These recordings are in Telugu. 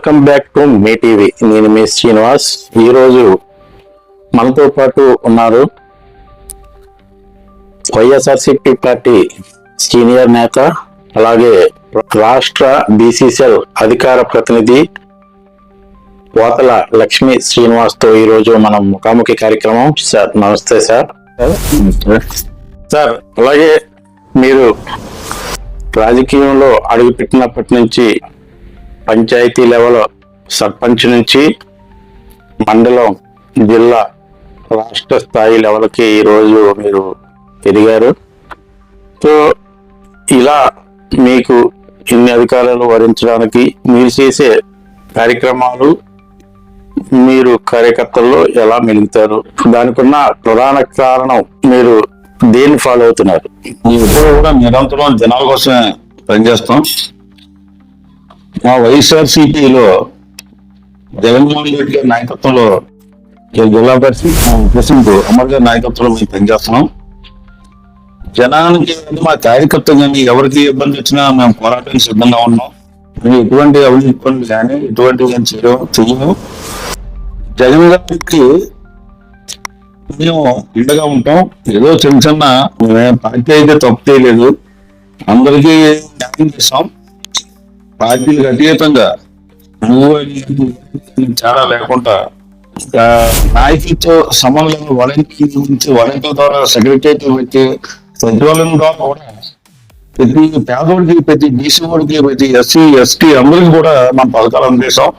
వెల్కమ్ బ్యాక్ టు మీ టీవీ నేను మీ శ్రీనివాస్. ఈరోజు మనతో పాటు ఉన్నారు వైఎస్ఆర్సిపి పార్టీ సీనియర్ నేత అలాగే రాష్ట్ర బీసీసీఎల్ అధికార ప్రతినిధి పోతల లక్ష్మీ శ్రీనివాస్తో ఈరోజు మనం ముఖాముఖి కార్యక్రమం సార్ నమస్తే సార్. సార్ అలాగే మీరు రాజకీయంలో అడుగుపెట్టినప్పటి నుంచి పంచాయతీ లెవెల్ సర్పంచ్ నుంచి మండలం జిల్లా రాష్ట్ర స్థాయి లెవెల్కి ఈరోజు మీరు ఎదిగారు సో ఇలా మీకు ఇన్ని అధికారాలు వరించడానికి మీరు చేసే కార్యక్రమాలు మీరు కార్యకర్తల్లో ఎలా మెలుగుతారు దానికున్న ప్రధాన కారణం మీరు దేన్ని ఫాలో అవుతున్నారు? మేము ఎప్పుడు కూడా నిరంతరం జనాల కోసమే పనిచేస్తాం. మా వైఎస్ఆర్సిపిలో జగన్మోహన్ రెడ్డి గారి నాయకత్వంలో ఈ జిల్లా పరిషత్ ప్రెసిడెంట్ అమర్ గారి నాయకత్వంలో మేము పనిచేస్తున్నాం. జనానికి మా కార్యకర్త కానీ ఎవరికి ఇబ్బంది వచ్చినా మేము పోరాటానికి సిద్ధంగా ఉన్నాం. మేము ఎటువంటి అవినీతి పనులు కానీ ఎటువంటి కానీ చేయడం చెయ్యము. జగన్ గారికి మేము ఇండగా ఉంటాం. ఏదో చిన్న చిన్న మేము పార్టీ అయితే తప్పు చేయలేదు. అందరికీ న్యాయం చేస్తాం. పార్టీలకు అతీతంగా నువ్వు చాలా లేకుండా నాయకులతో సమన్వయం వాలంటీర్ నుంచి వాలంటీర్ ద్వారా సెక్రటరీ పెట్టి సచివాలయం ద్వారా కూడా ప్రతి పేదవాడికి ప్రతి బీసీ వాడికి ప్రతి ఎస్సీ ఎస్టీ అందరికి కూడా మన పథకాలు అందేశాం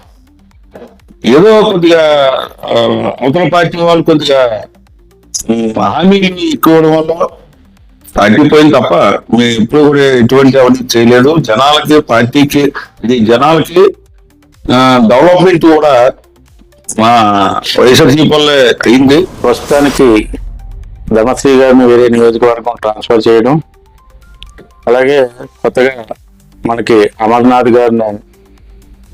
ఏదో కొద్దిగా అవతల పార్టీ వాళ్ళు కొద్దిగా హామీలు ఎక్కువ అవడం వల్ల తగ్గిపోయింది తప్ప మేము ఎప్పుడు కూడా ఎటువంటి అవన్నీ చేయలేదు. జనాలకి పార్టీకి ఇది జనాలకి డెవలప్మెంట్ కూడా మా వైఎస్ఆర్సీ వల్లే అయింది. ప్రస్తుతానికి ధనశ్రీ గారిని వేరే నియోజకవర్గం ట్రాన్స్ఫర్ చేయడం అలాగే కొత్తగా మనకి అమర్నాథ్ గారిని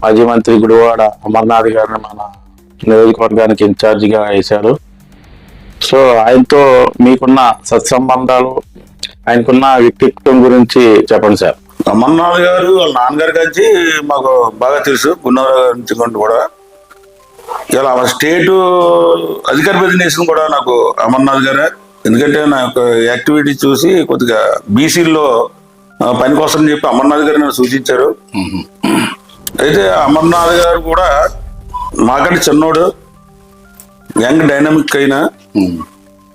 మాజీ మంత్రి గుడివాడ అమర్నాథ్ గారిని మన నియోజకవర్గానికి ఇన్ఛార్జిగా వేశారు. సో ఆయనతో మీకున్న సత్సంబంధాలు ఆయనకున్న వ్యక్తిత్వం గురించి చెప్పండి సార్. అమర్నాథ్ గారు వాళ్ళ నాన్నగారి నుంచి మాకు బాగా తెలుసు గున్నవరావు గారి నుంచి కొంత కూడా. ఇలా ఆ స్టేట్ అధికార ప్రతినిధి కూడా నాకు అమర్నాథ్ గారే. ఎందుకంటే నా యొక్క యాక్టివిటీ చూసి కొద్దిగా బీసీల్లో పని కోసం చెప్పి అమర్నాథ్ గారు నన్ను సూచించారు. అయితే అమర్నాథ్ గారు కూడా మాకంటే చిన్నోడు యంగ్ డైనమిక్ అయినా.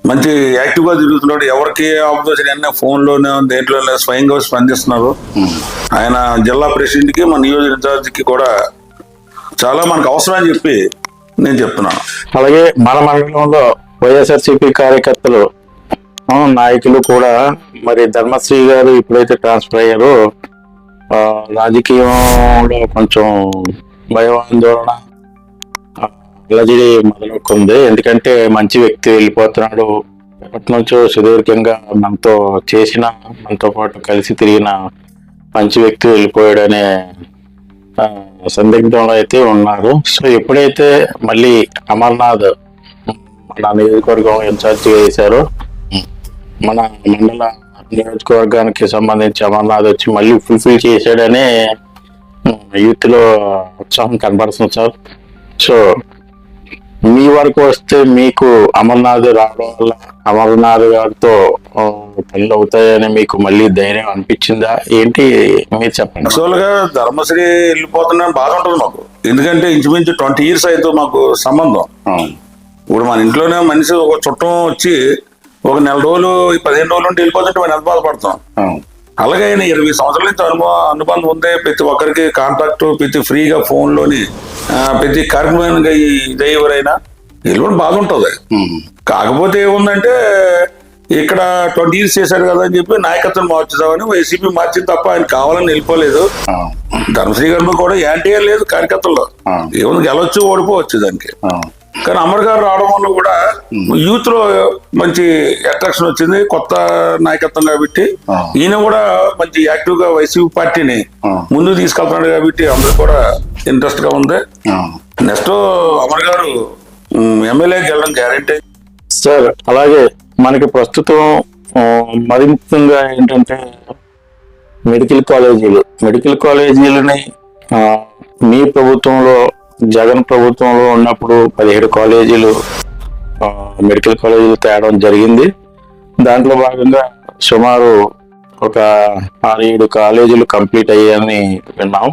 మంచి యాక్టివ్గా తిరుగుతున్నాడు. ఎవరికి ఆపోజిషన్ అన్న ఫోన్లోనే దేంట్లో స్వయంగా స్పందిస్తున్నారు. ఆయన జిల్లా ప్రెసిడెంట్కి మన నియోజక ఇన్ఛార్జికి కూడా చాలా మనకు అవసరం అని చెప్పి నేను చెప్తున్నాను. అలాగే మన మండలంలో వైఎస్ఆర్సీపీ కార్యకర్తలు నాయకులు కూడా మరి ధర్మశ్రీ గారు ఎప్పుడైతే ట్రాన్స్ఫర్ అయ్యారో. రాజకీయంలో కొంచెం భయం ఆందోళన అలజడి మొదలవుతుంది ఎందుకంటే మంచి వ్యక్తి వెళ్ళిపోతున్నాడు. ఎప్పటి నుంచో సుదీర్ఘంగా మనతో చేసిన మనతో పాటు కలిసి తిరిగిన మంచి వ్యక్తి వెళ్ళిపోయాడనే అనే సందిగ్ధంలో అయితే ఉన్నారు. సో ఎప్పుడైతే మళ్ళీ అమర్నాథ్ మన నియోజకవర్గం ఇన్ఛార్జ్ చేశారో మన మండల నియోజకవర్గానికి సంబంధించి అమర్నాథ్ వచ్చి మళ్ళీ ఫుల్ఫిల్ చేశాడనే యూత్లో ఉత్సాహం కనబడుతుంది సార్. సో మీ వరకు వస్తే మీకు అమర్నాథ్ రావడం వల్ల అమర్నాథ్ గారితో పనులు అవుతాయని మీకు మళ్ళీ ధైర్యం అనిపించిందా? ఏంటి మీరు చెప్పండి. యాక్చువల్గా ధర్మశ్రీ వెళ్ళిపోతున్నా బాధ ఉంటుంది మాకు. ఎందుకంటే ఇంచుమించు ట్వంటీ ఇయర్స్ అయితే మాకు సంబంధం. ఇప్పుడు మన ఇంట్లోనే మనిషి ఒక చుట్టం వచ్చి ఒక నెల రోజులు ఈ పదిహేను రోజులు ఉంటే వెళ్ళిపోతుంటే మనం ఎంత బాధపడతాం. అలాగే ఆయన ఇరవై సంవత్సరాల నుంచి అనుభవం అనుబంధం ఉంది ప్రతి ఒక్కరికి కాంటాక్ట్ ప్రతి ఫ్రీగా ఫోన్లోని ప్రతి కార్యక్రమానికి ఇది ఎవరైనా వెళ్ళడం బాగుంటుంది. కాకపోతే ఏముందంటే ఇక్కడ ట్వంటీ ఇయర్స్ చేశారు కదా అని చెప్పి నాయకత్వం మార్చుదామని వైసీపీ మార్చింది తప్ప ఆయన కావాలని వెళ్ళిపోలేదు ధర్మశ్రీ గారు కూడా యాంటీ లేదు కార్యకర్తల్లో. ఏముంది గెలవచ్చు ఓడిపోవచ్చు దానికి. కానీ అమర్ గారు రావడం వల్ల కూడా యూత్లో మంచి అట్రాక్షన్ వచ్చింది. కొత్త నాయకత్వం కాబట్టి ఈయన కూడా మంచి యాక్టివ్గా వైసీపీ పార్టీని ముందుకు తీసుకెళ్తున్నాడు కాబట్టి అందరికి కూడా ఇంట్రెస్ట్గా ఉంది నెక్స్ట్ అమర్ గారు ఎమ్మెల్యే గెలడం గ్యారంటీ. సార్ అలాగే మనకి ప్రస్తుతం మరి ముఖ్యంగా ఏంటంటే మెడికల్ కాలేజీలు మెడికల్ కాలేజీలని మీ ప్రభుత్వంలో జగన్ ప్రభుత్వంలో ఉన్నప్పుడు పదిహేడు కాలేజీలు మెడికల్ కాలేజీలు తేవడం జరిగింది. దాంట్లో భాగంగా సుమారు ఒక ఆరు ఏడు కాలేజీలు కంప్లీట్ అయ్యాయని విన్నాం.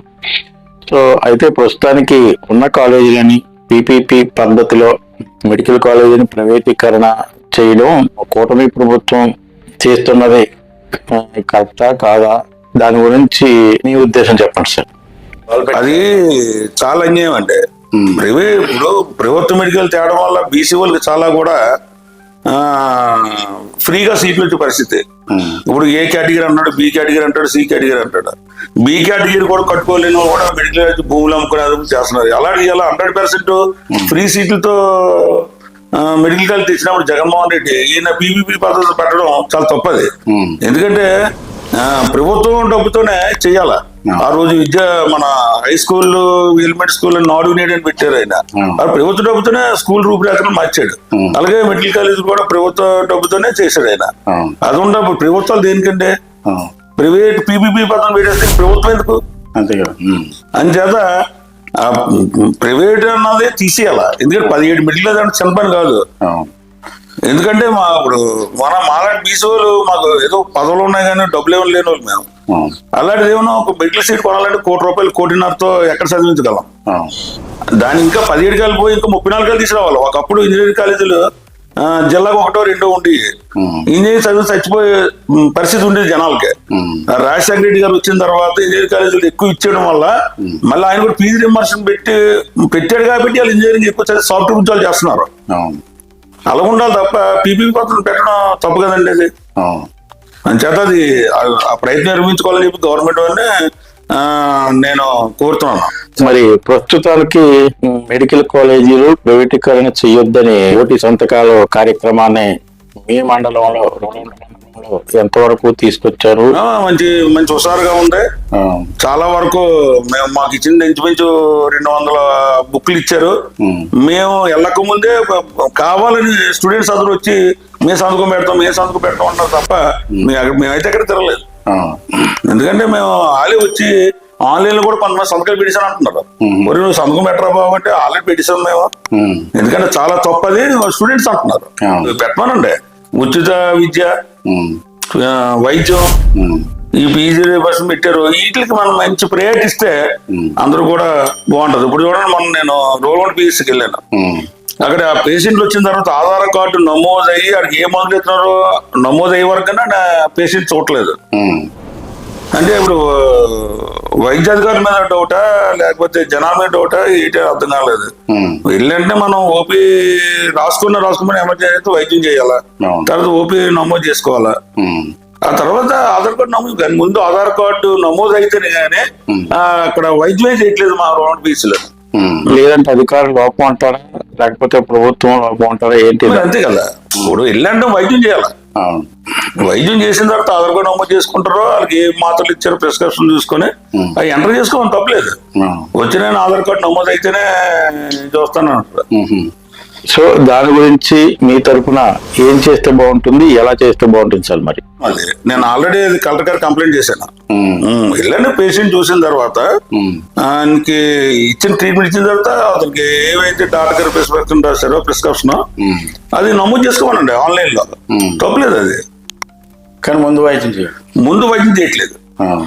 సో అయితే ప్రస్తుతానికి ఉన్న కాలేజీలని పీపీపీ పద్ధతిలో మెడికల్ కాలేజీని ప్రైవేటీకరణ చేయడం కూటమి ప్రభుత్వం చేస్తున్నది. కరెక్టా కాదా? దాని గురించి మీ ఉద్దేశం చెప్పండి సార్. అది చాలా అన్యాయం అంటే ప్రైవేట్ ఇప్పుడు ప్రభుత్వ మెడికల్ తేవడం వల్ల బీసీ వాళ్ళకి చాలా కూడా ఆ, ఫ్రీగా సీట్లు వచ్చే పరిస్థితి. ఇప్పుడు ఏ కేటగిరీ అన్నాడు బి కేటగిరీ అంటాడు సి కేటగిరీ అంటాడు. బి కేటగిరీ కూడా కట్టుకోలేని వాళ్ళు కూడా మెడికల్ భూములు అమ్ముకునే అది చేస్తున్నారు. అలాంటి ఇలా హండ్రెడ్ పర్సెంట్ ఫ్రీ సీట్లతో మెడికల్ కాలేజ్ తెచ్చినప్పుడు జగన్మోహన్ రెడ్డి ఈయన పీపీపీ పద్ధతి పెట్టడం చాలా తప్పది. ఎందుకంటే ఆ, ప్రభుత్వం డబ్బుతోనే చెయ్యాల ఆ రోజు విద్య మన హై స్కూల్ ఎలిమెంట్ స్కూల్ నాడు నేడు అని పెట్టారు ఆయన. ఆ ప్రభుత్వ డబ్బుతోనే స్కూల్ రూపురేఖను మార్చాడు. అలాగే మెడికల్ కాలేజ్ కూడా ప్రభుత్వ డబ్బుతోనే చేశాడు ఆయన. అది ఉండదు ప్రభుత్వాలు దేనికంటే? ప్రైవేట్ పీపీపీ పథకం పెట్టేస్తే ప్రభుత్వం ఎందుకు? అంతే కదా. అంచేత ఆ ప్రైవేట్ అన్నది తీసేయాల? ఎందుకంటే పదిహేడు మెడికల్ అంటే చిన్న పని కాదు. ఎందుకంటే మా ఇప్పుడు మన మాలాంటి బీసీ వాళ్ళు మాకు ఏదో పదవులు ఉన్నాయి కానీ డబ్బులు ఏమి లేని వాళ్ళు మేము. అలాంటిది ఏమన్నా ఒక మెడికల్ సీట్ కొనాలంటే కోటి రూపాయలు కోటిన్నరతో ఎక్కడ చదివించగలం? దాని ఇంకా పదిహేడు కాలు పోయి ఇంకా ముప్పై నాలుగు కాలు తీసుకురావాలి. ఒకప్పుడు ఇంజనీరింగ్ కాలేజీలు జిల్లాకు ఒకటో రెండో ఉండి ఇంజనీరింగ్ చదివి చచ్చిపోయే పరిస్థితి ఉండేది జనాలకి. రాజశేఖర రెడ్డి గారు వచ్చిన తర్వాత ఇంజనీరింగ్ కాలేజీలు ఎక్కువ ఇచ్చేయడం వల్ల మళ్ళీ ఆయన కూడా ఫీజు రిమర్షన్ పెట్టి పెట్టాడు కాబట్టి వాళ్ళు ఇంజనీరింగ్ ఎక్కువ చదివి సాఫ్ట్వేర్ ఉద్యోగాలు చేస్తున్నారు. అలా ఉండాలి తప్ప పీపీపీ పత్రం పెట్టడం తప్పు కదండి అది. అంచేత అది ఆ- ప్రయత్నం నిర్మించుకోవాలని చెప్పి గవర్నమెంట్ వాళ్ళని నేను కోరుతున్నాను. మరి ప్రస్తుతానికి మెడికల్ కాలేజీలు ప్రైవేటీకరణ చేయొద్దని ఓటి సంతకాల కార్యక్రమాన్ని మీ మండలంలో ఎంతవరకు తీసుకొచ్చారు? మంచి మంచి హుషారుగా ఉంది. చాలా వరకు మేము మాకు ఇచ్చింది ఇంచుమించు రెండు వందల బుక్లు ఇచ్చారు. మేము వెళ్ళక ముందే కావాలని స్టూడెంట్స్ అందరూ వచ్చి మేము సంతకం పెడతాం మేము సంతకం పెడతాం అన్నారు తప్ప మేమైతే ఎక్కడ తిరగలేదు. ఎందుకంటే మేము ఆలే వచ్చి ఆన్లైన్లో కూడా కొంతమంది సంతకాలు పెట్టేసాను అంటున్నారు. మరి నువ్వు సంతకం పెట్టరా బాబు అంటే ఆల్రెడీ పెట్టేసాం మేము. ఎందుకంటే చాలా తప్పది స్టూడెంట్స్ అంటున్నారు. పెట్టమనండి. ఉచిత విద్య వైద్యం. ఈ పీజీ బస్సు పెట్టారు. వీటికి మనం మంచి ప్రయారిటీ ఇస్తే అందరూ కూడా బాగుంటది. ఇప్పుడు చూడండి మొన్న నేను రోల్ పీజీకి వెళ్ళాను. అక్కడ ఆ పేషెంట్లు వచ్చిన తర్వాత ఆధార్ కార్డు నమోదు అయ్యి అక్కడికి ఏ మందులు ఇస్తున్నారో నమోదు అయ్యే వరకు పేషెంట్ చూడలేదు. అంటే ఇప్పుడు వైద్యాధికారి మీద డౌటా లేకపోతే జనాల మీద డౌటా ఏంటి అర్థం కాలేదు. వెళ్ళంటే మనం ఓపీ రాసుకున్న రాసుకున్న ఎమర్జెన్సీ అయితే వైద్యం చేయాలా. తర్వాత ఓపీ నమోదు చేసుకోవాలా? ఆ తర్వాత ఆధార్ కార్డు నమోదు కానీ ముందు ఆధార్ కార్డు నమోదు అయితేనే కానీ ఆ, అక్కడ వైద్యమే చేయట్లేదు మా రౌండ్ పీసులు లేదంటే అధికారులు లోపం అంటారా? లేకపోతే ప్రభుత్వం లోపం అంటారా? ఏంటి అంతే కదా. ఇప్పుడు వెళ్ళంటే వైద్యం చేయాలా? వైద్యం చేసిన తర్వాత ఆధార్ కార్డు నమోదు చేసుకుంటారో వాళ్ళకి ఏ మాత్రలు ఇచ్చారో ప్రిస్క్రిప్షన్ చూసుకొని అవి ఎంటర్ చేసుకోమని తప్పలేదు వచ్చిన ఆధార్ కార్డు నమోదు అయితేనే చూస్తాను సో దాని గురించి మీ తరపున ఏం చేస్తే బాగుంటుంది ఎలా చేస్తే బాగుంటుంది సార్ మరి? అదే నేను ఆల్రెడీ కలెక్టర్ గారు కంప్లైంట్ చేశాను. వెళ్ళండి పేషెంట్ చూసిన తర్వాత ఆయనకి ఇచ్చిన ట్రీట్మెంట్ ఇచ్చిన తర్వాత అతనికి ఏవైతే డాక్టర్ ప్రిస్క్రిప్షన్ రాశారో ప్రిస్క్రిప్షన్ అది నమోదు చేసుకోమనండి ఆన్లైన్లో తప్పలేదు అది. కానీ ముందు వైద్యం చేయాలి. ముందు వైద్యం చేయట్లేదు.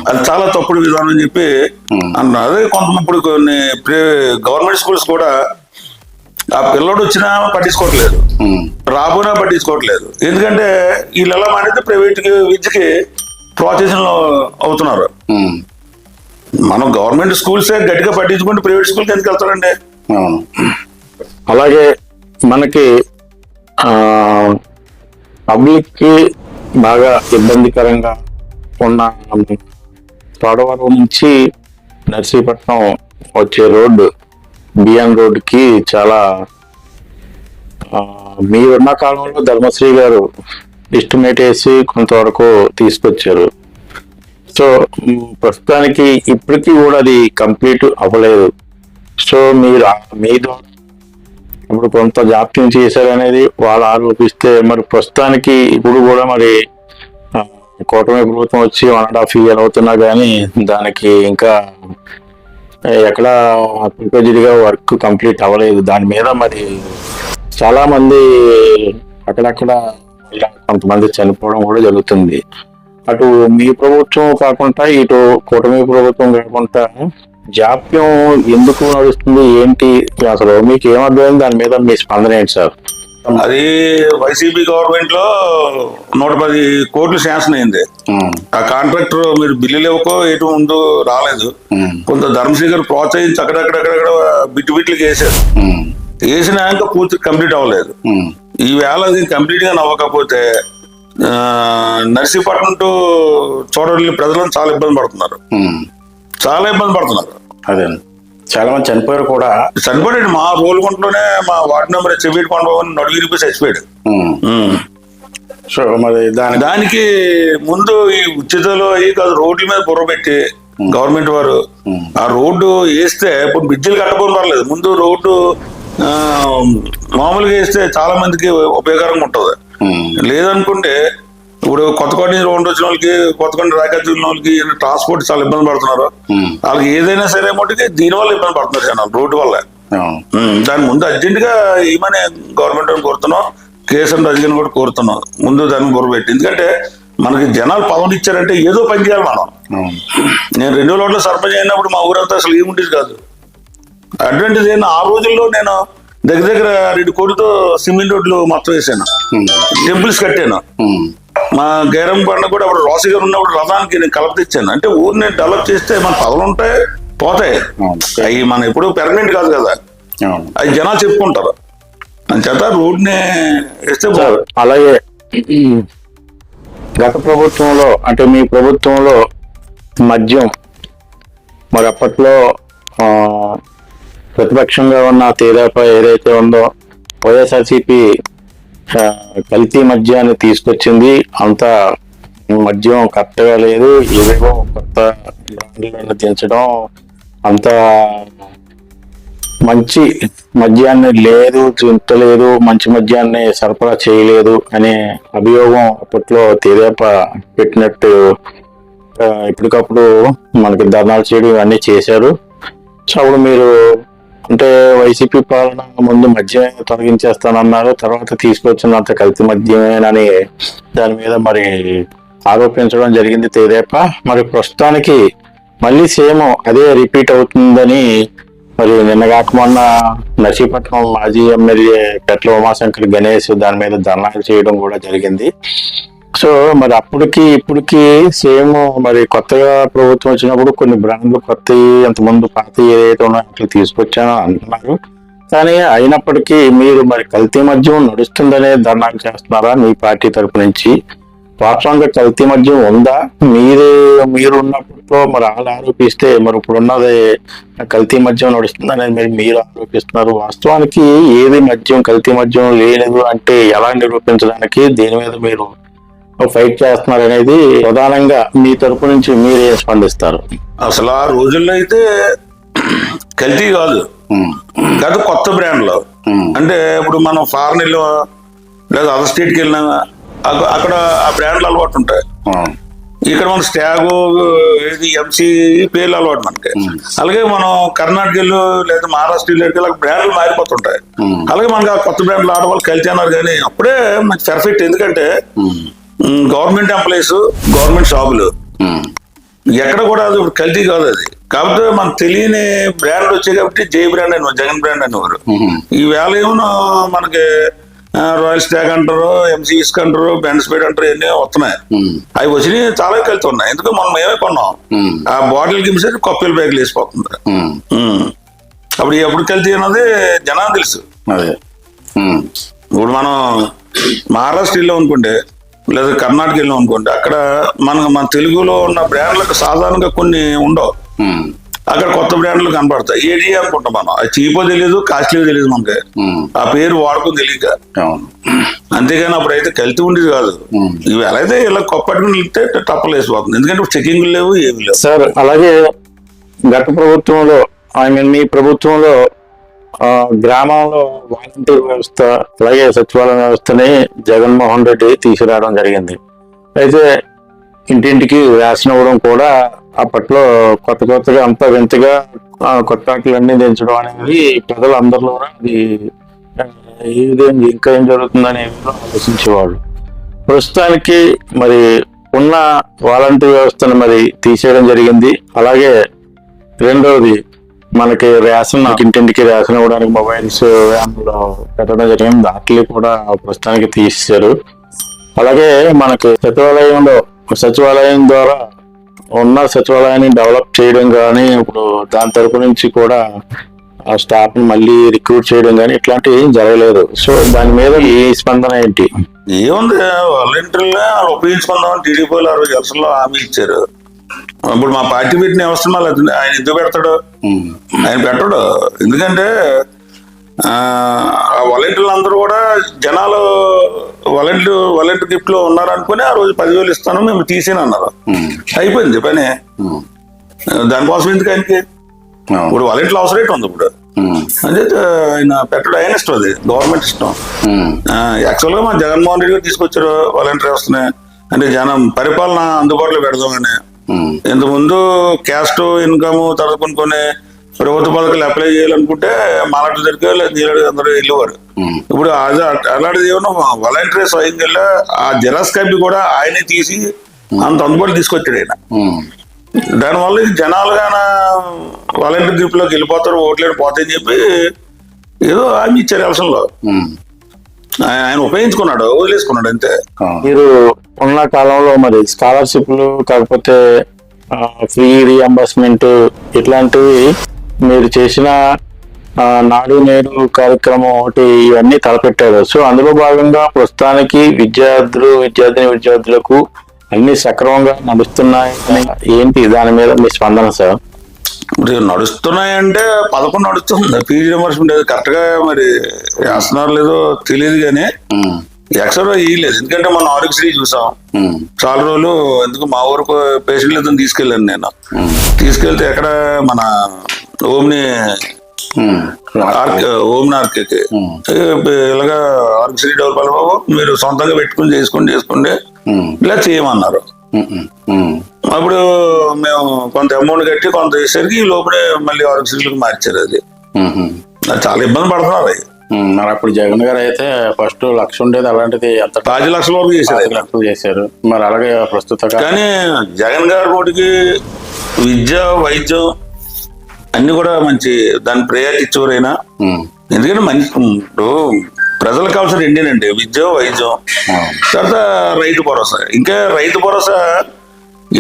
అది చాలా తప్పుడు విధానం అని చెప్పి అన్నారు. అదే కొంత ఇప్పుడు కొన్ని గవర్నమెంట్ స్కూల్స్ కూడా ఆ పిల్లడు వచ్చినా పట్టించుకోవట్లేదు. రాబోనా పట్టించుకోవట్లేదు. ఎందుకంటే వీళ్ళు ఎలా మానేస్తే ప్రైవేట్ విద్యకి ప్రోత్సహించడం అవుతున్నారు. మనం గవర్నమెంట్ స్కూల్సే గట్టిగా పట్టించుకుంటే ప్రైవేట్ స్కూల్కి ఎందుకు వెళ్తారండి? అలాగే మనకి పబ్లిక్కి బాగా ఇబ్బందికరంగా ఉన్న తోడవరం నుంచి నర్సీపట్నం వచ్చే రోడ్డు బిఎన్ రోడ్డుకి చాలా మీరున్న కాలంలో ధర్మశ్రీ గారు ఎస్టిమేట్ వేసి కొంతవరకు తీసుకొచ్చారు. సో ప్రస్తుతానికి ఇప్పటికీ కూడా అది కంప్లీట్ అవ్వలేదు. సో మీరు మీ ద్వారా ఇప్పుడు కొంత జాప్యం చేశారనేది వాళ్ళు ఆరోపిస్తే మరి ప్రస్తుతానికి ఇప్పుడు కూడా మరి కూటమి ప్రభుత్వం వచ్చి వన్ అండ్ హాఫ్ ఇయర్ అవుతున్నా కానీ దానికి ఇంకా ఎక్కడ ప్రిపేజ్డ్గా వర్క్ కంప్లీట్ అవ్వలేదు. దాని మీద మరి చాలామంది అక్కడక్కడ కొంతమంది చనిపోవడం కూడా జరుగుతుంది. అటు మీ ప్రభుత్వం కాకుండా ఇటు కూటమి ప్రభుత్వం కాకుండా జాప్యం ఎందుకు నడుస్తుంది? ఏంటి? అసలు మీకు ఏమర్థమైంది? దాని మీద మీ స్పందన ఏంటి సార్? అది వైసీపీ గవర్నమెంట్లో నూట పది కోట్లు శాంక్షన్ అయింది. ఆ కాంట్రాక్టర్ మీరు బిల్లులు ఇవ్వకో ఎటు ముందు రాలేదు. కొంత ధర్మశ్రీ గారు ప్రోత్సహించి అక్కడక్కడక్కడ బిట్టు బిట్లకి వేసారు వేసినాక పూర్తి కంప్లీట్ అవ్వలేదు. ఈ వేళ అది కంప్లీట్గా నవ్వకపోతే ఆ, నర్సీపట్నం టు చూడవల్లి ప్రజలను చాలా ఇబ్బంది పడుతున్నారు. చాలా ఇబ్బంది పడుతున్నారు. అదే. చాలా మంది చనిపోయారు కూడా. చనిపోయాడు మా రోలుగుంటలోనే మా వార్డు నెంబర్ చెవిటి కొండ నడుగిరిపి చచ్చిపోయాడు. ఉమ్. సో మరి దాని దానికి ముందు ఈ ఉచితలు అయ్యి కాదు రోడ్ల మీద బుర్ర పెట్టి గవర్నమెంట్ వారు ఆ రోడ్డు వేస్తే ఇప్పుడు బ్రిడ్జిలు కట్టబోని పర్లేదు. ముందు రోడ్డు మామూలుగా వేస్తే చాలా మందికి ఉపయోగకరంగా ఉంటుంది. లేదనుకుంటే ఇప్పుడు కొత్తకోట నుంచి రోడ్డు వచ్చిన వాళ్ళకి కొత్తకోట రాకెట్ వచ్చిన వాళ్ళకి ట్రాన్స్పోర్ట్ చాలా ఇబ్బంది పడుతున్నారు. వాళ్ళకి ఏదైనా సరే మటుకి దీని వల్ల ఇబ్బంది పడుతున్నారు జనాలు రోడ్డు వల్ల. దాని ముందు అర్జెంట్గా ఏమని గవర్నమెంట్ కోరుతున్నాం కేసీఆర్ రాజకీయాన్ని కూడా కోరుతున్నాం. ముందు దాన్ని పెట్టి ఎందుకంటే మనకి జనాలు పవన్ ఇచ్చారంటే ఏదో పని చేయాలి మనం. నేను రెండు రోడ్ల సర్పంచ్ అయినప్పుడు మా ఊరంతా అసలు ఏముండేది కాదు. అడ్వాంటేజ్ అయిన ఆ రోజుల్లో నేను దగ్గర దగ్గర రెండు కోటితో సిమెంట్ రోడ్లు మొత్తం వేసాను. టెంపుల్స్ కట్టాను. మా గైరం పండుగ కూడా అప్పుడు రోసి గారు ఉన్నప్పుడు రథానికి నేను కలప తెచ్చాను. అంటే ఊరిని డెవలప్ చేస్తే మన పదవులు ఉంటాయి పోతాయి. అవి మన ఎప్పుడు పెర్మనెంట్ కాదు కదా. అది జనాలు చెప్పుకుంటారు. అంచేత రోడ్ని బాగుంది. అలాగే గత ప్రభుత్వంలో అంటే మీ ప్రభుత్వంలో మద్యం మరి అప్పట్లో ప్రతిపక్షంగా ఉన్న తేదాప ఏదైతే ఉందో వైఎస్ఆర్సీపీ కల్తీ మద్యాన్ని తీసుకొచ్చింది. అంత మద్యం కరెక్ట్గా లేదు. ఏవేవో కొత్త బ్రాండ్లను దించడం అంత మంచి మద్యాన్ని లేదు తింటలేదు మంచి మద్యాన్ని సరఫరా చేయలేదు అనే అభియోగం అప్పట్లో తెరేప పెట్టినట్టు ఎప్పటికప్పుడు ఇప్పటికప్పుడు మనకి ధర్నాలు చేయడం ఇవన్నీ చేశారు. సో అప్పుడు మీరు అంటే వైసీపీ పాలన ముందు మద్యమే తొలగించేస్తానన్నారు తర్వాత తీసుకొచ్చినంత కల్తీ మద్యమేనని దాని మీద మరి ఆరోపించడం జరిగింది తెదేప. మరి ప్రస్తుతానికి మళ్ళీ సేమ్ అదే రిపీట్ అవుతుందని మరి నిన్న మొన్న నర్సీపట్నం మాజీ ఎమ్మెల్యే పెట్ల ఉమాశంకర్ గణేష్ దాని మీద ధర్నాలు చేయడం కూడా జరిగింది. సో మరి అప్పటికి ఇప్పటికి సేమ్ మరి కొత్తగా ప్రభుత్వం వచ్చినప్పుడు కొన్ని బ్రాండ్లు కొత్తవి అంతకుముందు పాత ఏదైతే ఉన్నాయో అట్లా తీసుకొచ్చానో అంటున్నారు. కానీ అయినప్పటికీ మీరు మరి కల్తీ మద్యం నడుస్తుందనే ధర్నాలు చేస్తున్నారా మీ పార్టీ తరపు నుంచి? వాస్తవంగా కల్తీ మద్యం ఉందా? మీరే మీరు ఉన్నప్పుడు మరి వాళ్ళు ఆరోపిస్తే మరి ఇప్పుడు ఉన్నది కల్తీ మద్యం నడుస్తుందనేది మీరు మీరు ఆరోపిస్తున్నారు. వాస్తవానికి ఏది మద్యం కల్తీ మద్యం లేదు అంటే ఎలా నిరూపించడానికి దీని మీద మీరు ఫైట్ చేస్తున్నారు అనేది ప్రధానంగా మీ తరపు నుంచి మీరే స్పందిస్తారు. అసలు ఆ రోజుల్లో అయితే కల్తీ కాదు. కాదు కొత్త బ్రాండ్లు. అంటే ఇప్పుడు మనం ఫారెన్ వెళ్ళామా లేదా అదర్ స్టేట్కి వెళ్ళినా అక్క- అక్కడ ఆ బ్రాండ్లు అలవాటు ఉంటాయి. ఇక్కడ మన స్టాగు ఏది ఎంసీ పేర్లు అలవాటు మనకి. అలాగే మనం కర్ణాటక వెళ్ళు లేదా మహారాష్ట్ర వెళ్ళి అలా బ్రాండ్లు మారిపోతుంటాయి. అలాగే మనకి ఆ కొత్త బ్రాండ్లు ఆడవాళ్ళు కలిసి అన్నారు కానీ అప్పుడే మనకి పర్ఫెక్ట్ ఎందుకంటే గవర్నమెంట్ ఎంప్లాయీస్ గవర్నమెంట్ షాపులు. ఎక్కడ కూడా అది కల్తీ కాదు అది. కాకపోతే మనకు తెలియని బ్రాండ్ వచ్చాయి కాబట్టి జై బ్రాండ్ అని జగన్ బ్రాండ్ అనేవారు ఈ వేళ ఏమో మనకి రాయల్ స్టాగ్ అంటారు ఎంసీఎస్ అంటారు బెండ్ స్పీడ్ అంటారు ఇవన్నీ వస్తున్నాయి. అవి వచ్చినాయి చాలా కల్తీ ఉన్నాయి. ఎందుకు మనం మేమే కొన్నాం. ఆ బాటిల్ కింద కప్పుల బ్యాగులు వేసిపోతుంది. అప్పుడు ఎప్పుడు కల్తీ అన్నది జనాలు తెలుసు. అదే. ఇప్పుడు మనం మహారాష్ట్ర వెళ్ళాం అనుకుంటే లేదా కర్ణాటక వెళ్ళాం అనుకుంటే అక్కడ మన మన తెలుగులో ఉన్న బ్రాండ్లకు సాధారణంగా కొన్ని ఉండవు. అక్కడ కొత్త బ్రాండ్లు కనపడతాయి. ఏడి అనుకుంటాం మనం? అది చీపో తెలియదు కాస్ట్లీ తెలియదు మనకి. ఆ పేరు వాడుకుని తెలియక. అంతేగాని అప్పుడైతే కల్తీ ఉండేది కాదు. ఇవాళ అయితే ఇలా కొప్పట్టుకుని వెళ్తే టప్పలు వేసిపోతుంది. ఎందుకంటే చెకింగ్ లేవు ఏమి లేవు. సార్ అలాగే గత ప్రభుత్వంలో ఐ మీన్ మీ ప్రభుత్వంలో గ్రామంలో వాలంటీర్ వ్యవస్థ అలాగే సచివాలయం వ్యవస్థని జగన్మోహన్ రెడ్డి తీసుకురావడం జరిగింది. అయితే ఇంటింటికి రేషన్ ఇవ్వడం కూడా అప్పట్లో కొత్త కొత్తగా అంత వింతగా కొత్త ఆటలన్నీ దించడం అనేది ప్రజలందరిలో అది ఆ, ఇంకా ఏం జరుగుతుందని ఆలోచించేవాళ్ళు. ప్రస్తుతానికి మరి ఉన్న వాలంటీర్ వ్యవస్థను మరి తీసేయడం జరిగింది. అలాగే రెండవది మనకి రేషన్ ఇంటింటికి రేషన్ ఇవ్వడానికి మొబైల్స్ వ్యాన్లో పెట్టడం జరిగింది. దాంట్లో కూడా ప్రస్తుతానికి తీసేశారు. అలాగే మనకి సచివాలయంలో సచివాలయం ద్వారా ఉన్న సచివాలయాన్ని డెవలప్ చేయడం కానీ ఇప్పుడు దాని తరపు నుంచి కూడా ఆ స్టాఫ్ మళ్ళీ రిక్రూట్ చేయడం కానీ ఇట్లాంటివి ఏం జరగలేదు. సో దాని మీద ఈ స్పందన ఏంటి? ఏముంది వాలంటీర్లే ఉపయోగించుకుందామని టీడీపీ వాళ్ళు ఆ రోజు ఎలక్షన్లో హామీ ఇచ్చారు. ఇప్పుడు మా పార్టీ పెట్టిన మళ్ళీ అది- ఆయన ఎందుకు పెడతాడు? ఆయన పెట్టడు. ఎందుకంటే ఆ వాలంటీర్లు అందరూ కూడా జనాలు వాలంటీర్ వాలంటీర్ గిఫ్ట్లో ఉన్నారనుకుని ఆ రోజు పదివేలు ఇస్తాను మేము తీసేని అన్నారు. అయిపోయింది పని. దానికోసం ఎందుకు ఆయనకి? ఇప్పుడు వాలంటీర్లు అవసరం ఏంటి ఉంది ఇప్పుడు. అదే ఆయన పెట్టడం ఆయన ఇష్టం అది. గవర్నమెంట్ ఇష్టం. యాక్చువల్గా మా జగన్మోహన్ రెడ్డి గారు తీసుకొచ్చారు వాలంటీర్ వ్యవస్థని అంటే జనం పరిపాలన అందుబాటులో పెడదామని. ఇంతకుముందు క్యాస్ట్ ఇన్కమ్ తర్వాత కొన్ని కొన్ని ప్రభుత్వ పథకాలు అప్లై చేయాలనుకుంటే మాలాంటి దగ్గర నీళ్ళు అందరూ వెళ్ళేవారు. ఇప్పుడు అలాంటిది ఏమన్నా వాలంటీర్ స్వయంగా వెళ్ళి ఆ జెరాక్స్ కాపీ కూడా ఆయనే తీసి అంత అందుబాటులో తీసుకొచ్చాడు ఆయన. దానివల్ల ఇది జనాలుగాన వాలంటీర్ గ్రూప్లోకి వెళ్ళిపోతారు ఓట్లేడు పోతాయని చెప్పి ఏదో హామీ ఇచ్చారు ఎలక్షన్లో ఆయన ఆయన ఉపయోగించుకున్నాడు వదిలేసుకున్నాడు అంతే. మీరు ఉన్న కాలంలో మరి స్కాలర్షిప్లు కాకపోతే ఫ్రీ రీఎంబర్స్మెంట్ ఇట్లాంటివి మీరు చేసిన ఆ, నాడు నేడు కార్యక్రమం ఒకటి ఇవన్నీ తలపెట్టారు. సో అందులో భాగంగా ప్రస్తుతానికి విద్యార్థులు విద్యార్థిని విద్యార్థులకు అన్ని సక్రమంగా నడుస్తున్నాయని ఏంటి దాని మీద మీ స్పందన సార్? ఇప్పుడు నడుస్తున్నాయంటే పదకొండు నడుస్తుంది. పీజీ రిమర్స్మెంట్ కరెక్ట్గా మరి వేస్తున్నారు లేదో తెలియదు కానీ ఎక్స్ట్రా ఇయ్యలేదు ఎందుకంటే మనం ఆరోగ్యశ్రీ చూసాం. చాలా రోజులు ఎందుకు మా ఊరికి పేషెంట్లు ఇద్దరు తీసుకెళ్ళాను నేను. తీసుకెళ్తే ఎక్కడ మన ఓమ్ని ఆర్కే ఓమ్ని ఆర్కేకి. ఇలాగా ఆరోగ్యశ్రీ డెవలప్ బాబు మీరు సొంతంగా పెట్టుకుని చేసుకుని చేసుకోండి ఇలా చేయమన్నారు. అప్పుడు మేము కొంత అమౌంట్ కట్టి కొంత వేసరికి ఈ లోపలే మళ్ళీ ఆరోగ్యశ్రీలకు మార్చారు అది చాలా ఇబ్బంది పడుతున్నారు. మరి అప్పుడు జగన్ గారు అయితే ఫస్ట్ లక్ష ఉండేది అలాంటిది ఎంత పది లక్షల వరకు చేశారు. లక్షలు చేశారు. మరి అలాగే ప్రస్తుత కానీ జగన్ గారి నోటికి విద్య వైద్యం అన్ని కూడా మంచి దాని ప్రయారిటీ ఇచ్చేవారైనా ఎందుకంటే మంచి ఇప్పుడు ప్రజలకు కావాల్సిన రెండేనండి విద్య వైద్యం. తర్వాత రైతు భరోసా. ఇంకా రైతు భరోసా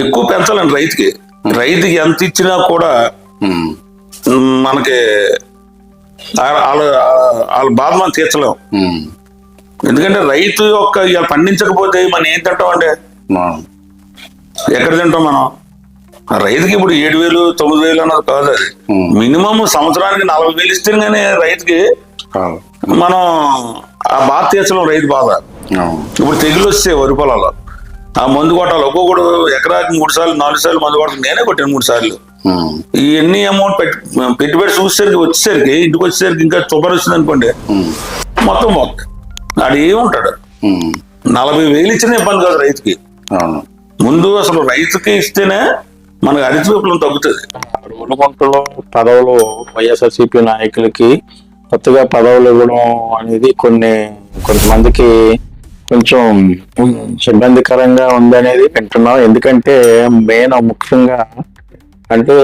ఎక్కువ పెంచాలండి రైతుకి. రైతుకి ఎంత ఇచ్చినా కూడా మనకి వాళ్ళ వాళ్ళ బాధ మనం తీర్చలేం. ఎందుకంటే రైతు యొక్క ఇవాళ పండించకపోతే మనం ఏం తింటాం అంటే ఎక్కడ తింటాం మనం? రైతుకి ఇప్పుడు ఏడు వేలు తొమ్మిది వేలు అన్నది కాదు అది. మినిమం సంవత్సరానికి నలభై వేలు ఇస్తే కానీ రైతుకి మనం ఆ బాధ తీర్చలేం రైతు బాధ. ఇప్పుడు తెగులు వస్తే వరి పొలాల్లో. ఆ మందు కొట్టాలి. ఒక్కొక్కడు ఎకరాకి మూడు సార్లు నాలుగు సార్లు మందు కొట్టాలి నేనే కొట్టాను మూడు సార్లు. ఈ ఎన్ని అమౌంట్ పెట్టి పెట్టుబడి చూసేసరికి వచ్చేసరికి ఇంటికి వచ్చేసరికి ఇంకా తుబ్బరు వచ్చింది అనుకోండి. మొత్తం మొత్తం ఆడు ఏముంటాడు? నలభై వేలు ఇచ్చిన ఇబ్బంది కాదు రైతుకి. ముందు అసలు రైతుకి ఇస్తేనే మనకు హరిత విప్లవం తగ్గుతుంది ఉనుకుంటలో పదవులు వైఎస్ఆర్సీపీ నాయకులకి కొత్తగా పదవులు ఇవ్వడం అనేది కొన్ని కొంతమందికి కొంచెం ఇబ్బందికరంగా ఉందనేది వింటున్నాం. ఎందుకంటే మెయిన్ ముఖ్యంగా అంటే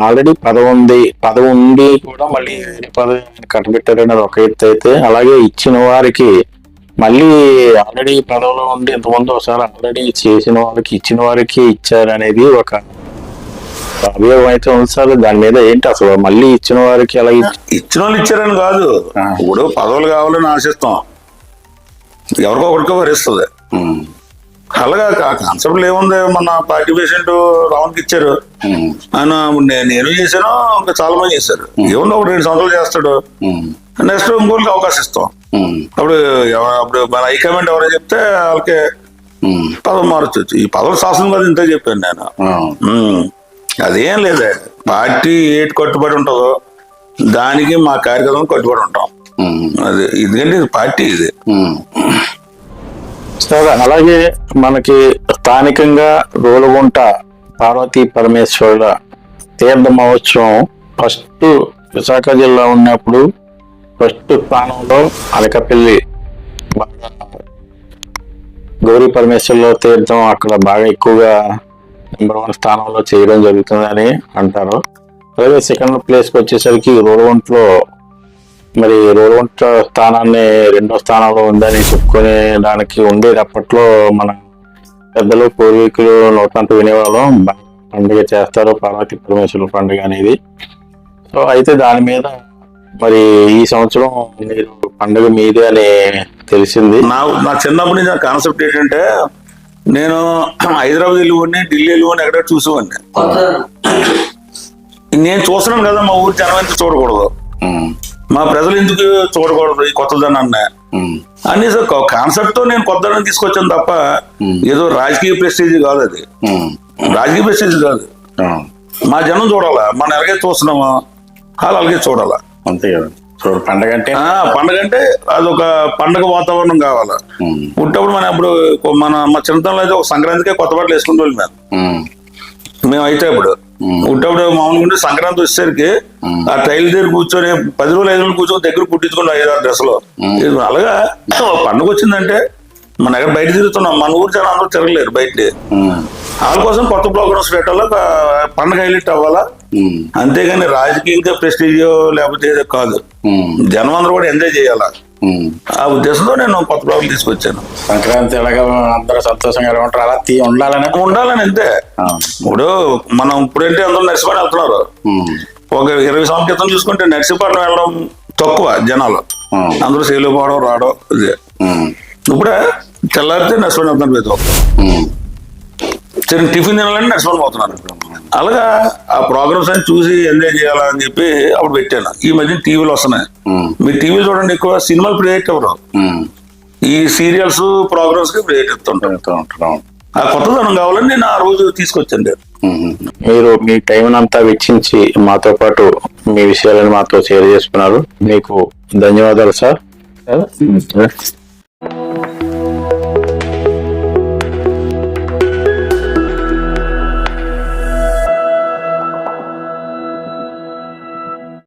ఆల్రెడీ పదవి ఉంది పదవి ఉండి కూడా మళ్ళీ పదవి కట్టబెట్టారనేది ఒక ఎత్తు అయితే. అలాగే ఇచ్చిన వారికి మళ్ళీ ఆల్రెడీ పదవిలో ఉండి ఇంతకుముందు ఒకసారి ఆల్రెడీ చేసిన వాళ్ళకి ఇచ్చిన వారికి ఇచ్చారనేది ఒక అభియోగం అయితే ఉంది సార్. దాని మీద ఏంటి అసలు మళ్ళీ ఇచ్చిన వారికి అలా ఇచ్చి- ఇచ్చిన వాళ్ళు ఇచ్చారని కాదు. ఇప్పుడు పదవులు కావాలని ఆశిస్తాం. ఎవరికో ఒకరికో వరిస్తుంది. అలాగా కాన్సెప్ట్ ఏముంది? మన పార్టీ పేషెంట్ రావణ్కి ఇచ్చారు. ఆయన నేను చేశాను ఇంకా చాలా మంది చేశారు. ఏముంది? ఒక రెండు సంవత్సరాలు చేస్తాడు. నెక్స్ట్ ఇంకోటికి అవకాశం ఇస్తాం. అప్పుడు అప్పుడు మన హైకమాండ్ ఎవరో చెప్తే వాళ్ళకి పదవి మారచ్చు. ఈ పదవి శాసనం కదా ఇంతే చెప్పాను నేను. అదేం లేదే. పార్టీ ఏటి కట్టుబడి ఉంటుందో దానికి మా కార్యక్రమం కట్టుబడి ఉంటాం. అది ఎందుకంటే ఇది పార్టీ ఇది. అలాగే మనకి స్థానికంగా రోలుగుంట పార్వతీ పరమేశ్వరుల తీర్థ మహోత్సవం ఫస్ట్ విశాఖ జిల్లా ఉన్నప్పుడు ఫస్ట్ స్థానంలో అనకపల్లి గౌరీ పరమేశ్వరుల తీర్థం అక్కడ బాగా ఎక్కువగా నెంబర్ వన్ స్థానంలో చేయడం జరుగుతుందని అంటారు. అలాగే సెకండ్ ప్లేస్కి వచ్చేసరికి రోడ్వంట్లో మరి రోడ్వంట స్థానాన్ని రెండో స్థానంలో ఉందని చెప్పుకునే దానికి ఉండేది అప్పట్లో మన పెద్దలు పూర్వీకులు నోటంత వినేవాళ్ళం. పండుగ చేస్తారు పార్వతీ పరమేశ్వరుల పండుగ అనేది. సో అయితే దాని మీద మరి ఈ సంవత్సరం మీరు పండుగ మీదే అని తెలిసింది. నా నా చిన్నప్పటి నుంచి నా కాన్సెప్ట్ ఏంటంటే నేను హైదరాబాద్ వెళ్ళిపోండి ఢిల్లీ వెళ్ళిపోండి ఎక్కడ చూసేవాడిని. నేను చూస్తున్నాను కదా మా ఊరి జనం చూడకూడదు. మా ప్రజలు ఎందుకు చూడకూడదు ఈ కొత్తదనాన్ని? అని కాన్సెప్ట్తో నేను కొత్తదనం తీసుకొచ్చాను తప్ప ఏదో రాజకీయ ప్రెస్టేజ్ కాదు అది. రాజకీయ ప్రెస్టేజ్ కాదు. మా జనం చూడాలా? మనం ఎలాగే చూస్తున్నామా వాళ్ళు అలాగే చూడాలా? అంతే కదా. పండగ అంటే పండగ అంటే అదొక పండగ వాతావరణం కావాలా? ఉమ్, పుట్టప్పుడు మనం ఇప్పుడు మన మా చిన్నతనంలో అయితే ఒక సంక్రాంతికే కొత్త బట్టలు వేసుకునే వాళ్ళు మేము ఉమ్, మేము అయితే ఇప్పుడు పుట్టప్పుడు మామూలుగా ఉంటే సంక్రాంతి వచ్చేసరికి ఆ టైల్ దగ్గర కూర్చొని పది రోజులు ఐదు రోజులు కూర్చొని దగ్గర కుట్టించుకుని ఐదారు డ్రెస్సులు. ఇది అలాగా పండుగ వచ్చిందంటే మన ఎక్కడ బయట తిరుగుతున్నాం. మన ఊరు జనం అందరూ తిరగలేరు బయట వాళ్ళ కోసం కొత్త ప్రోగ్రామ్స్ పెట్టాలా? పండగ హైలైట్ అవ్వాలా? అంతేగాని రాజకీయంగా ప్రెస్టీజ్ లేకపోతే ఏదో కాదు. జనం అందరూ కూడా ఎంజాయ్ చేయాలా. ఆ ఉద్దేశంతో నేను కొత్త ప్రోగ్రాం తీసుకొచ్చాను. సంక్రాంతి ఎలాగా అందరూ సంతోషంగా ఉంటారు? అలా తీ ఉండాలని? ఉండాలని అంతే. ఇప్పుడు మనం ఇప్పుడంటే అందరూ నర్సిపడి వెళ్తున్నారు. ఒక ఇరవై సంవత్సరాల క్రితం చూసుకుంటే నర్సీపట్నం వెళ్ళడం తక్కువ జనాలు. అందరూ సేలు పోవడం రావడం ఇదే. ఇప్పుడే తెల్లారితే నర్సపడి వెళ్తున్నారు ప్రతి ఒక్కరు సరే టిఫిన్ తినాలని నర్సపడి పోతున్నారు. అలాగా ఆ ప్రోగ్రామ్స్ అని చూసి ఎంజాయ్ చేయాలని చెప్పి అప్పుడు పెట్టాను. ఈ మధ్య టీవీలు వస్తున్నాయి. మీరు టీవీలు చూడండి ఎక్కువ సినిమాలు ప్రియేట్ అవ్వరు ఉమ్. ఈ సీరియల్స్ ప్రోగ్రామ్స్కి ప్రియేట్ ఉంటున్నాం. ఆ కొత్తదనం కావాలని నేను ఆ రోజు తీసుకొచ్చాను మీరు మీ టైం అంతా వెచ్చించి మాతో పాటు మీ విషయాలను మాతో షేర్ చేసుకున్నారు. మీకు ధన్యవాదాలు సార్